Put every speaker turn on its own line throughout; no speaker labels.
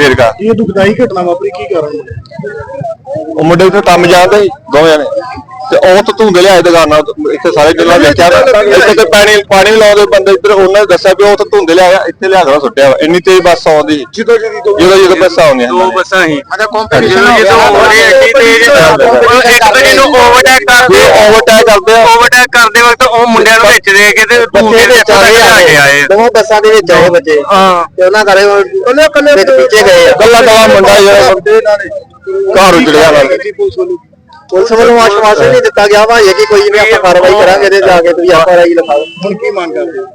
ਵੇਰਕਾ
ਇਹ ਦੁਖਦਾਈ ਘਟਨਾ ਵਾਪਰੀ ਕੀ ਕਾਰਨ
ਉਹ ਮੁੰਡੇ ਉੱਥੇ ਕੰਮ ਜਾਂਦੇ ਸੀ ਦੋਵੇਂ ਜਣੇ। ਤੇ ਉਹ ਤੋਂ ਧੁੰਦੇ ਲਿਆਏ ਦੁਕਾਨਾਂ ਤੋਂ। ਇੱਥੇ ਸਾਰੇ ਵੇਖਿਆ ਨਾ, ਇੱਥੇ ਤੇ ਪਾਣੀ ਪਾਣੀ ਲਾਉਂਦੇ ਬੰਦੇ ਇੱਧਰ ਉਹਨਾਂ ਨੇ ਦੱਸਿਆ ਵੀ ਉਹ ਤੋਂ ਧੁੰਦੇ ਲਿਆਇਆ ਇੱਥੇ ਲਿਆ ਕੇ ਸੁੱਟਿਆ ਵਾ। ਇੰਨੀ ਤੇਜ਼ ਬੱਸ ਆਉਂਦੀ
ਜਦੋਂ ਜਦੋਂ ਤੋਂ
ਜਦੋਂ ਜਦੋਂ ਬੱਸਾਂ ਆਉਂਦੀਆਂ
ਦੋ ਬੱਸਾਂ ਹੀ
ਮਤਲਬ ਕੰਪੀਟੀਸ਼ਨ
ਜਦੋਂ ਜਦੋਂ ਹੋ ਰਹੀ ਐਡੀ ਤੇਜ਼ ਉਹ ਇੱਕ ਦੂਜੇ ਨੂੰ ਓਵਰਟੇਕ ਕਰਦੇ
ਇਹ ਓਵਰਟੇਕ ਕਰਦੇ ਆ।
ਓਵਰਟੇਕ ਕਰਦੇ ਵਕਤ ਉਹ ਮੁੰਡਿਆਂ ਨੂੰ ਵਿੱਚ ਦੇ ਕੇ ਤੇ ਧੂਕੇ ਦੇ ਵਿੱਚ ਆ ਕੇ ਆਏ
ਦੋਵਾਂ ਬੱਸਾਂ ਦੇ ਵਿੱਚ ਆਏ ਬੱਚੇ।
ਹਾਂ।
ਤੇ ਉਹਨਾਂ ਕਰੇ ਕੱਲੇ ਕੱਲੇ ਵਿੱਚ ਪਿੱਛੇ ਗਏ। ਆ
ਕੱਲਾ ਕੱਲਾ ਮੁੰਡਾ ਜਿਹੜਾ ਘਰ ਉਜੜਿਆ ਨਾਲ
ਪੁਲਿਸ ਵੱਲੋਂ
ਪੁਲਿਸ ਵੱਲੋਂ ਆਸ਼ਵਾਸਨ ਨਹੀਂ ਦਿੱਤਾ ਗਿਆ ਵਾ ਇਹ ਕਿ ਕੋਈ ਨਹੀਂ ਆਪਾਂ ਕਾਰਵਾਈ ਕਰਾਂਗੇ ਤੇ ਜਾ ਕੇ ਤੁਸੀਂ ਆਪਾਂ ਰਾਈ ਲਿਖਾਓ।
ਹੁਣ ਕੀ ਮੰਗ ਕਰਦੇ ਹੋ?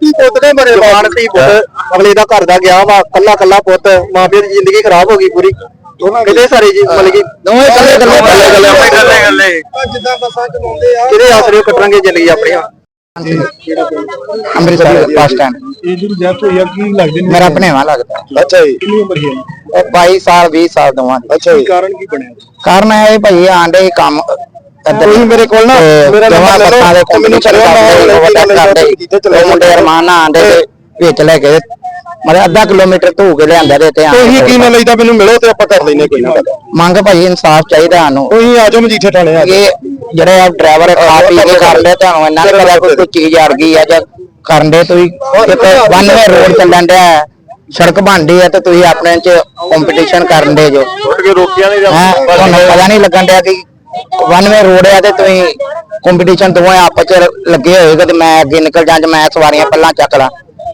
ਧੀ ਪੁੱਤ ਨੇ ਬੜੇ ਮਾਣ ਧੀ ਪੁੱਤ। ਅਗਲੇ ਦਾ ਘਰ ਦਾ ਗਿਆ ਵਾ। ਕੱਲਾ ਕੱਲਾ ਪੁੱਤ। ਮਾਂ ਪਿਓ ਦੀ ਜ਼ਿੰਦਗੀ ਖਰਾਬ ਹੋ ਗਈ ਪੂਰੀ। ਕਿਤੇ ਸਾਰੇ ਜੀ? ਮਤਲਬ ਕਿ ਦੋਵੇਂ ਕੱਲੇ ਕੱਲੇ
ਗੱਲੇ ਗੱਲੇ ਗੱਲੇ
ਜਿੱਦਾਂ ਬੱਸਾਂ ਚਲਾਉਂਦੇ ਆ।
ਕਿਹਦੇ ਆਸਰੇ ਕੱਟਣਗੇ ਜ਼ਿੰਦਗੀ ਆਪਣੀ? ਅੰਮ੍ਰਿਤਸਰ ਬੱਸ ਸਟੈਂਡ
ਇਹ ਜਿਹੜੀ ਡੈਥ ਹੋਈ ਆ ਕੀ ਲੱਗਦੇ ਨੇ
ਮੇਰਾ ਭਣੇਵਾ ਲੱਗਦਾ।
ਅੱਛਾ ਜੀ। ਕਿੰਨੀ ਉਮਰ ਹੈ
ਉਹ 22 ਸਾਲ 20 ਸਾਲ ਦੋਵਾਂ ਦੀ।
ਅੱਛਾ ਕੀ ਕਾਰਨ ਕੀ ਬਣਿਆ?
ਕਾਰਨ ਇਹ ਭਾਈ ਆਂਡੇ ਕੰਮ ਤੁਸੀਂ ਮੇਰੇ ਕੋਲ ਨਾ ਮੇਰਾ ਨੰਬਰ ਲੈ ਲਓ। ਦੇ ਮੈਨੂੰ ਕਰਿਓ ਮੈਂ ਵੱਡਾ ਕਰਦੇ ਜਿੱਥੇ ਚਲੇ ਮੁੰਡੇ ਅਰਮਾਨ ਨਾਲ ਆਂਡੇ ਦੇ ਵਿੱਚ ਲੈ ਕੇ ਮਤਲਬ ਅੱਧਾ ਕਿਲੋਮੀਟਰ ਧੂ ਕੇ ਲਿਆਂਦਾ ਦੇ ਤੇ
ਤੁਸੀਂ ਕੀ ਨਾ ਲਈ ਤਾਂ ਮੈਨੂੰ ਮਿਲੋ ਤੇ ਆਪਾਂ ਕਰ ਲੈਨੇ ਕੋਈ ਨਾ।
ਮੰਗ ਭਾਈ ਇਨਸਾਫ ਚਾਹੀਦਾ ਸਾਨੂੰ।
ਤੁਸੀਂ ਆ ਜਾਓ ਮਜੀਠੇ ਥਾਣੇ ਆ
ਇਹ ਜਿਹੜੇ ਆ ਡਰਾਈਵਰ ਖਾ ਪੀ ਕੇ ਕਰਦੇ ਤੁਹਾਨੂੰ ਇਹਨਾਂ ਨੇ ਪਤਾ ਕੋਈ ਕੋਈ ਚੀਜ਼ ਅੜ ਗਈ ਆ ਜਾਂ ਕਰਨ ਦੇ ਤੁਸੀਂ ਇੱਕ ਵਨ ਵੇ ਰੋਡ ਚੱਲਣ ਡਿਆ ਹੈ, ਸੜਕ ਬਣਦੀ ਹੈ ਤੇ ਤੁਸੀਂ ਆਪਣੇ ਚ ਕੰਪੀਟੀਸ਼ਨ ਕਰਨ ਦੇ ਜੋ।
ਉੱਠ ਕੇ ਰੋਕੀਆਂ ਨਹੀਂ
ਹੈਂ, ਤੁਹਾਨੂੰ ਪਤਾ ਨਹੀਂ ਲੱਗਣ ਡਿਆ ਕਿ ਵਨ ਵੇ ਰੋਡ ਹੈ ਤੇ ਤੁਸੀਂ ਕੰਪੀਟੀਸ਼ਨ ਦੋਵੇਂ ਆਪਸ ਚ ਲੱਗੇ ਹੋਏਗਾ ਤੇ ਮੈਂ ਅੱਗੇ ਨਿਕਲ ਜਾਂ ਜਾਂ ਮੈਂ ਸਵਾਰੀਆਂ ਪਹਿਲਾਂ ਚੱਕ ਲਾਂ।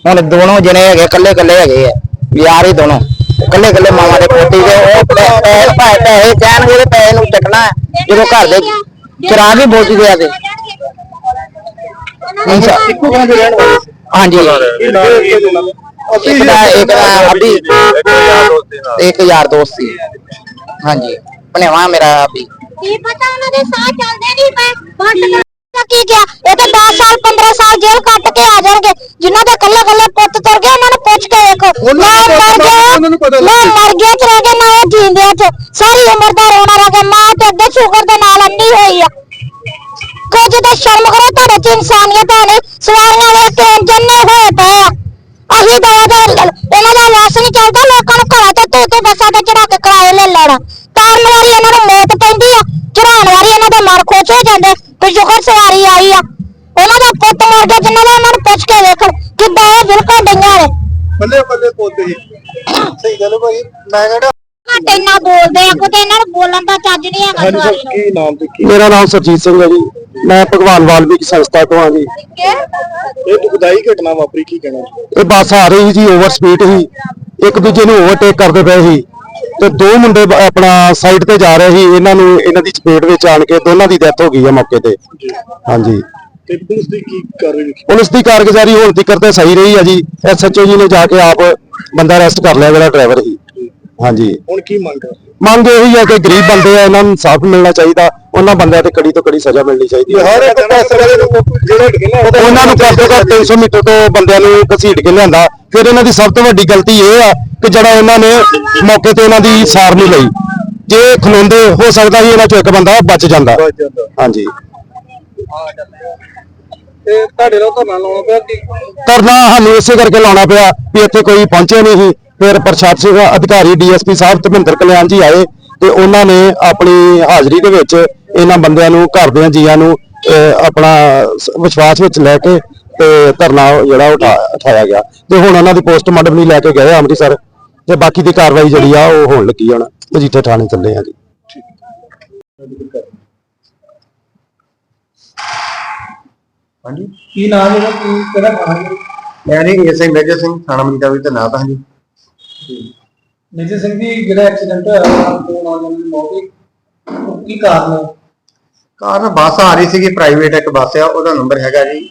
ਹੁਣ ਦੋਨੋਂ ਜਣੇ ਹੈਗੇ ਇਕੱਲੇ ਇਕੱਲੇ ਹੈਗੇ ਆ ਯਾਰ ਹੀ ਦੋਨੋਂ। ਇਕੱਲੇ ਇਕੱਲੇ ਮਾਵਾਂ ਦੇ ਪੋਤੀ ਦੇ ਉਹ ਪੈ- ਪੈ- ਪੈ- ਪੈਸੇ ਕਹਿਣਗੇ ਤੇ ਪੈਸੇ ਨੂੰ ਚੱਕਣਾ ਹੈ, ਜਦੋਂ ਘਰ ਦੇ ਗਿਆ ਤੇ
ਇੱਕੋ ਥਾਂ ਤੇ ਰਹਿਣ ਵਾਲੇ ਸੀ।
ਹਾਂਜੀ।
ਇਹ ਦਾ?
ਇੱਕ ਦਾ ਇੱਕ ਦਾ ਅਭੀ ਤੇ ਇੱਕ ਯਾਰ ਦੋਸਤ ਸੀ ਹਾਂਜੀ। ਭਣੇਵਾ ਮੇਰਾ ਅਭੀ
ਕੀ ਪਤਾ ਉਹਨਾਂ ਦੇ ਸਾਹ ਚੱਲਦੇ ਨਹੀਂ ਪਏ। ਬੰਦ ਕਰ ਕੀ ਗਿਆ? ਇਹ ਤਾਂ 10 ਸਾਲ 15 ਸਾਲ ਜੇਲ੍ਹ ਕੱਟ ਕੇ ਆ ਜਾਣਗੇ। ਜਿਨ੍ਹਾਂ ਦੇ ਕੱਲੇ ਕੱਲੇ ਪੁੱਤ ਤੁਰ ਗਏ ਉਹਨਾਂ ਨੂੰ ਪੁੱਛ ਕੇ ਵੇਖੋ। ਮੈਂ ਮਰ ਗਿਆ
ਉਹਨਾਂ ਨੂੰ ਪਤਾ
ਮੈਂ ਮਰ ਗਿਆ ਚ ਰਹਿ ਕੇ ਮੈਂ ਜੀਂਦਿਆਂ ਚ। ਸਾਰੀ ਉਮਰ ਦਾ ਰੋਣਾ ਰਹਿ ਗਿਆ। ਮਾਂ ਤੇ ਅੱਗੇ ਸ਼ੂਗਰ ਦੇ ਨਾਲ ਅੰਨੀ ਹੋਈ ਆ। ਕੁਝ ਤਾਂ ਸ਼ਰਮ ਕਰੋ ਤੁਹਾਡੇ ਚ ਇਨਸਾਨੀਅਤ ਹੈ ਨਹੀਂ ਸਵਾਰੀਆਂ ਵੇਖ ਕੇ ਜੰਨੇ ਹੋਏ ਪਏ ਆ। ਅਸੀਂ ਤਾਂ ਉਹਦਾ ਇਹਨਾਂ ਦਾ ਲਾਸ ਨਹੀਂ ਚੱਲਦਾ ਲੋਕਾਂ ਨੂੰ ਘਰਾਂ ਤੇ ਧੂ ਧੂ ਬੱਸਾਂ ਤੇ ਚੜਾ ਕੇ ਕਿਰਾਏ ਲੈ ਲੈਣਾ। ਤਾਰਨ ਵਾਰੀ ਇਹਨਾਂ ਨੂੰ ਮੌਤ ਪੈਂਦੀ ਆ। ਚੜਾਉਣ ਵਾਰੀ ਇਹਨਾਂ ਦੇ ਮਨ ਖੁਸ਼ ਹੋ ਜਾਂਦੇ। ਤੇ ਸ਼ੁਕਰ ਸਵਾਰੀ ਆਈ ਆ ਉਹਨਾਂ ਦਾ ਪੁੱਤ ਮਰ ਗਿਆ ਜਿਨ੍ਹਾਂ ਦਾ ਉਹਨਾਂ ਨੂੰ ਪੁੱਛ ਕੇ ਵੇਖਣ ਕਿੱਦਾਂ ਇਹ ਬਿਲਕੁਲ ਡਈਆਂ ਨੇ।
ਬੱਲੇ ਬੱਲੇ ਪੋਤੇ ਜੀ। ਸਹੀ ਗੱਲ ਭਾਈ ਮੈਂ ਕਹਿੰਦਾ
ਘੱਟ ਇੰਨਾ ਬੋਲਦੇ ਆ ਕੋਈ ਇਹਨਾਂ ਨੂੰ ਬੋਲਣ ਦਾ ਚੱਜ ਨਹੀਂ ਹੈਗਾ
ਹਾਂਜੀ
ਸਵਾਰੀ
ਸਰ
ਨੂੰ।
ਕੀ ਨਾਮ ਤੇ ਕੀ ਮੇਰਾ ਨਾਮ ਸਰਜੀਤ ਸਿੰਘ ਹੈ ਜੀ। ਮੈਂ ਭਗਵਾਨ ਵਾਲਮੀਕ ਸੰਸਥਾ ਤੋਂ ਹਾਂ ਜੀ। ਇਹ ਦੁਖਦਾਈ ਘਟਨਾ ਵਾਪਰੀ ਕੀ ਕਹਿਣਾ ਇਹ ਬੱਸ ਆ ਰਹੀ ਸੀ ਜੀ ਓਵਰ ਸਪੀਡ ਸੀ। ਇੱਕ ਦੂਜੇ ਨੂੰ ਓਵਰਟੇਕ ਕਰਦੇ ਪਏ ਸੀ। ਤੇ ਦੋ ਮੁੰਡੇ ਆਪਣਾ ਸਾਈਡ ਤੇ ਜਾ ਰਹੇ ਸੀ ਇਹਨਾਂ ਨੂੰ ਇਹਨਾਂ ਦੀ ਚਪੇਟ ਵਿੱਚ ਆਣ ਕੇ ਦੋਨਾਂ ਦੀ ਡੈਥ ਹੋ ਗਈ ਹੈ ਮੌਕੇ ਤੇ। ਹਾਂਜੀ। ਤੇ ਪੁਲਿਸ ਦੀ ਕੀ ਕਾਰਵਾਈ ਪੁਲਿਸ ਦੀ ਕਾਰਗੁਜ਼ਾਰੀ ਹੁਣ ਤੱਕ ਤੇ ਸਹੀ ਰਹੀ ਹੈ ਜੀ। ਐਸਐਚਓ ਜੀ ਨੇ ਜਾ ਕੇ ਆਪ ਬੰਦਾ ਅਰੈਸਟ ਕਰ ਲਿਆ ਜਿਹੜਾ ਡਰਾਈਵਰ ਸੀ। ਹਾਂਜੀ। ਹੁਣ ਕੀ ਮੰਗ ਮੰਗ ਇਹੀ ਹੈ ਕਿ ਗਰੀਬ ਬੰਦੇ ਆ ਇਹਨਾਂ ਨੂੰ ਇਨਸਾਫ ਮਿਲਣਾ ਚਾਹੀਦਾ ਉਹਨਾਂ ਬੰਦਿਆਂ ਤੇ ਕੜੀ ਤੋਂ ਕੜੀ ਸਜ਼ਾ ਮਿਲਣੀ ਚਾਹੀਦੀ ਹੈ। ਹਰ ਇੱਕ ਪੈਸੇ ਵਾਲੇ ਨੂੰ ਜਿਹੜੇ ਉਹਨਾਂ ਨੂੰ ਘੱਟੋ ਘੱਟ 300 ਮੀਟਰ ਤੋਂ ਬੰਦਿਆਂ ਨੂੰ ਘਸੀਟ ਕੇ ਲਿਆਂਦਾ। ਫਿਰ ਇਹਨਾਂ ਦੀ ਸਭ ਤੋਂ ਵੱਡੀ ਗਲਤੀ ਇਹ ਆ ਕਿ ਜਿਹੜਾ ਇਹਨਾਂ ਨੇ ਮੌਕੇ ਤੇ ਇਹਨਾਂ ਦੀ ਸਾਰ ਨਹੀਂ ਲਈ। ਜੇ ਖਲੋਂਦੇ ਹੋ ਸਕਦਾ ਸੀ ਇਹਨਾਂ ਚੋਂ ਇੱਕ ਬੰਦਾ ਬਚ ਜਾਂਦਾ। ਹਾਂਜੀ। ਤੇ ਤੁਹਾਡੇ ਨਾਲ ਧਰਨਾ ਲਾਉਣਾ ਪਿਆ ਕਿ ਧਰਨਾ ਸਾਨੂੰ ਇਸੇ ਕਰਕੇ ਲਾਉਣਾ ਪਿਆ ਵੀ ਇੱਥੇ ਕੋਈ ਪਹੁੰਚਿਆ ਨਹੀਂ ਸੀ। ਫਿਰ ਪ੍ਰਸ਼ਾਸਨਿਕ ਅਧਿਕਾਰੀ ਡੀਐਸਪੀ ਸਾਹਿਬ ਧਰਮਿੰਦਰ ਕਲਿਆਣ ਜੀ ਆਏ ਤੇ ਉਹਨਾਂ ਨੇ ਆਪਣੀ ਹਾਜ਼ਰੀ ਦੇ ਵਿੱਚ ਇਹਨਾਂ ਬੰਦਿਆਂ ਨੂੰ ਘਰ ਦੇ ਜੀਆਂ ਨੂੰ ਆਪਣਾ ਵਿਸ਼ਵਾਸ ਵਿੱਚ ਲੈ ਕੇ ਤੇ ਧਰਨਾ ਜਿਹੜਾ ਉਠਾ ਉਠਾਇਆ ਗਿਆ। ਤੇ ਹੁਣ ਉਹਨਾਂ ਦੀ ਪੋਸਟਮਾਰਟਮ ਲਈ ਲੈ ਕੇ ਗਏ ਅੰਮ੍ਰਿਤਸਰ। ਤੇ ਬਾਕੀ ਦੀ ਕਾਰਵਾਈ ਜਿਹੜੀ ਆ ਉਹ ਹੋਣ ਲੱਗੀ ਹੁਣ। ਮਜੀਠੇ ਥਾਣੇ ਚੱਲੇ ਆ ਜੀ।
ਕੀ ਨਾਮ ਹੈ ਕੀ ਕਿਹੜਾ ਖਾਣਾ ਮੈਂ ਜੀ ਐਸਆਈ ਮੇਜਰ ਸਿੰਘ ਥਾਣਾ ਮਨੀਤਾ ਵੀ ਤੇ ਨਾ ਤਾਂ ਜੀ।
ਮੇਜਰ ਸਿੰਘ ਜੀ ਜਿਹੜਾ ਐਕਸੀਡੈਂਟ ਹੋਇਆ ਦੋ ਨੌਜਵਾਨਾਂ ਦੀ ਮੌਤ ਹੋਈ। ਉਹ ਕੀ ਕਾਰਨ ਹੈ?
ਕਾਰਨ ਬੱਸ ਆ ਰਹੀ ਸੀਗੀ ਪ੍ਰਾਈਵੇਟ ਇੱਕ ਬੱਸ ਆ ਉਹਦਾ ਨੰਬਰ ਹੈਗਾ ਜੀ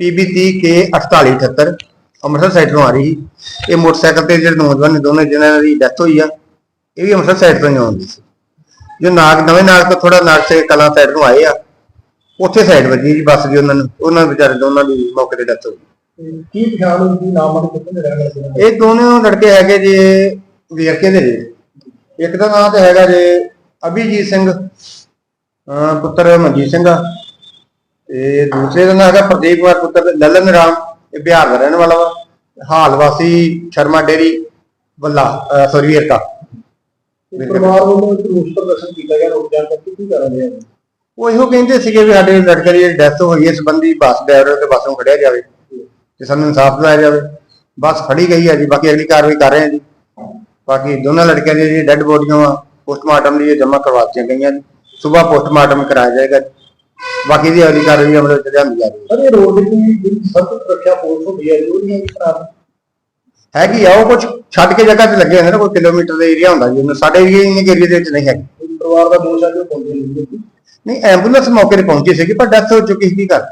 PB30K 4878 ਅੰਮ੍ਰਿਤਸਰ ਸਾਈਡ ਤੋਂ ਆ ਰਹੀ ਸੀ। ਇਹ ਮੋਟਰਸਾਈਕਲ ਤੇ ਜਿਹੜੇ ਨੌਜਵਾਨ ਨੇ ਦੋਨੇ ਜਿਹਨਾਂ ਦੀ ਡੈਥ ਹੋਈ ਆ। ਇਹ ਵੀ ਅੰਮ੍ਰਿਤਸਰ ਸਾਈਡ ਤੋਂ ਹੀ ਆਉਂਦੀ ਸੀ। ਜੋ ਨਾਗ ਨਵੇਂ ਨਾਗ ਤੋਂ ਥੋੜਾ ਨਾਗ ਸੇ ਕਲਾ ਸਾਈਡ ਤੋਂ ਆਏ ਆ। ਉੱਥੇ ਸਾਈਡ ਵੱਜੀ ਜੀ ਬੱਸ ਦੀ ਉਹਨਾਂ ਨੂੰ ਉਹਨਾਂ ਵਿਚਾਰੇ ਦੋਨਾਂ ਦੀ ਮੌਕੇ ਤੇ ਡੈਥ ਹੋ ਗਈ।
ਕੀ ਪਛਾਣ ਹੋਈ ਕੀ ਨਾਮ ਅਤੇ ਕਿੱਥੇ ਦੇ ਰਹਿਣ ਵਾਲੇ ਸੀ
ਇਹ ਦੋਨੋਂ ਲੜਕੇ ਹੈਗੇ ਜੀ ਵੇਰਕੇ ਦੇ ਜੀ। ਇੱਕ ਦਾ ਨਾਮ ਤੇ ਹੈਗਾ ਜੀ ਅਭਿਜੀਤ ਸਿੰਘ ਅਹ ਪੁੱਤਰ ਮਨਜੀਤ ਸਿੰਘ ਆ।
ਤੇ ਦੂਸਰੇ ਦਾ ਨਾਮ ਹੈਗਾ ਪ੍ਰਦੀਪ ਕੁਮਾਰ ਪੁੱਤਰ ਲਲਨ ਰਾਮ। ਇਹ ਬਿਹਾਰ ਦਾ ਰਹਿਣ ਵਾਲਾ ਵਾ। ਹਾਲ ਵਾਸੀ ਸ਼ਰਮਾ ਡੇਰੀ ਬੱਲਾ ਸੋਰੀ ਵੇਰਕਾ।
ਪਰਿਵਾਰ ਵੱਲੋਂ ਇੱਕ ਰੋਸ ਪ੍ਰਦਰਸ਼ਨ ਕੀਤਾ ਗਿਆ ਰੋਕ ਜਾਣ ਕਰਕੇ ਕੀ ਕਰ ਰਹੇ? ਆ
ਉਹ ਇਹੋ ਕਹਿੰਦੇ ਸੀਗੇ ਵੀ ਸਾਡੇ ਲੜਕੇ ਦੀ ਡੈਥ ਹੋਈ ਇਸ ਸੰਬੰਧੀ ਬੱਸ ਡਰਾਈਵਰ ਤੇ ਬੱਸ ਨੂੰ ਖੜਿਆ ਜਾਵੇ ਤੇ ਸਾਨੂੰ ਇਨਸਾਫ ਦਿਵਾਇਆ ਜਾਵੇ। ਬੱਸ ਫੜੀ ਗਈ ਹੈ ਜੀ ਬਾਕੀ ਅਗਲੀ ਕਾਰਵਾਈ ਕਰ ਰਹੇ ਹਾਂ ਜੀ। ਬਾਕੀ ਦੋਨਾਂ ਲੜਕਿਆਂ ਦੀਆਂ ਜਿਹੜੀ ਡੈੱਡ ਬੋਡੀਆਂ ਵਾ ਪੋਸਟਮਾਰਟਮ ਲਈ ਜਮ੍ਹਾਂ ਕਰਵਾ ਦਿੱਤੀਆਂ ਗਈਆਂ ਜੀ। ਸਵੇਰ ਪੋਸਟਮਾਰਟਮ ਕਰਾਇਆ ਜਾਏਗਾ ਜੀ। ਬਾਕੀ ਦੀ ਅਗਲੀ ਕਾਰਵਾਈ ਅਮਲ ਵਿੱਚ ਲਿਆਂਦੀ ਜਾ ਰਹੀ ਹੈ।
ਸਰ ਇਹ ਰੋਡ ਦੀ ਜਿਹੜੀ ਸਖਤ ਸੁਰੱਖਿਆ ਫੋਰਸ ਹੁੰਦੀ ਹੈ ਜੀ ਉਹਦੀਆਂ
ਹੈਗੀ ਆ ਉਹ ਕੁਝ ਛੱਡ ਕੇ ਜਗ੍ਹਾ ਤੇ ਲੱਗੇ ਹੁੰਦੇ ਨੇ ਕੋਈ ਕਿਲੋਮੀਟਰ ਦਾ ਏਰੀਆ ਹੁੰਦਾ ਜੀ ਸਾਡੇ ਏਰੀਆ ਇੰਨੇ ਏਰੀਆ ਦੇ ਵਿੱਚ ਨਹੀਂ ਹੈਗੀ।
ਪਰਿਵਾਰ ਦਾ ਦੋਸ਼ ਹੈ ਕਿ ਉਹ ਪਹੁੰਚੇ ਨਹੀਂ ਜੀ
ਨਹੀਂ ਐਂਬੂਲੈਂਸ ਮੌਕੇ ਤੇ ਪਹੁੰਚੀ ਸੀਗੀ ਪਰ ਡੈਥ ਹੋ ਚੁੱਕੀ ਸੀ ਕੀ ਕਰ